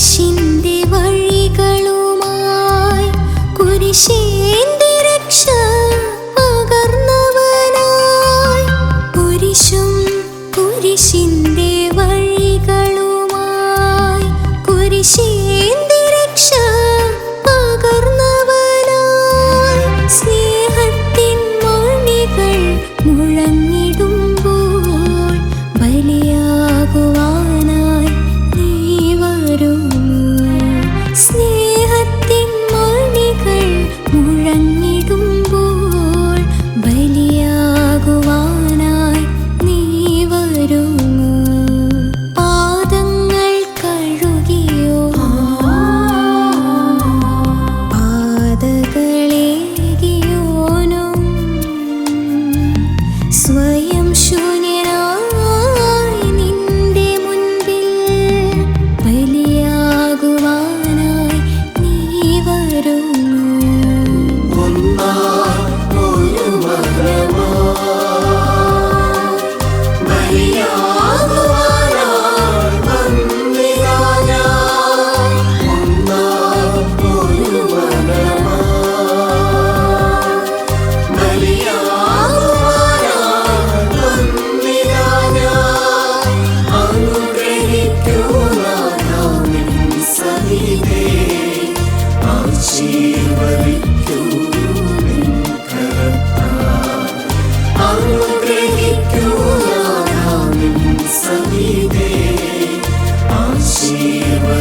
കുരിശിന്റെ വഴികളുമായി കുരിശേന്റെ 人。You were.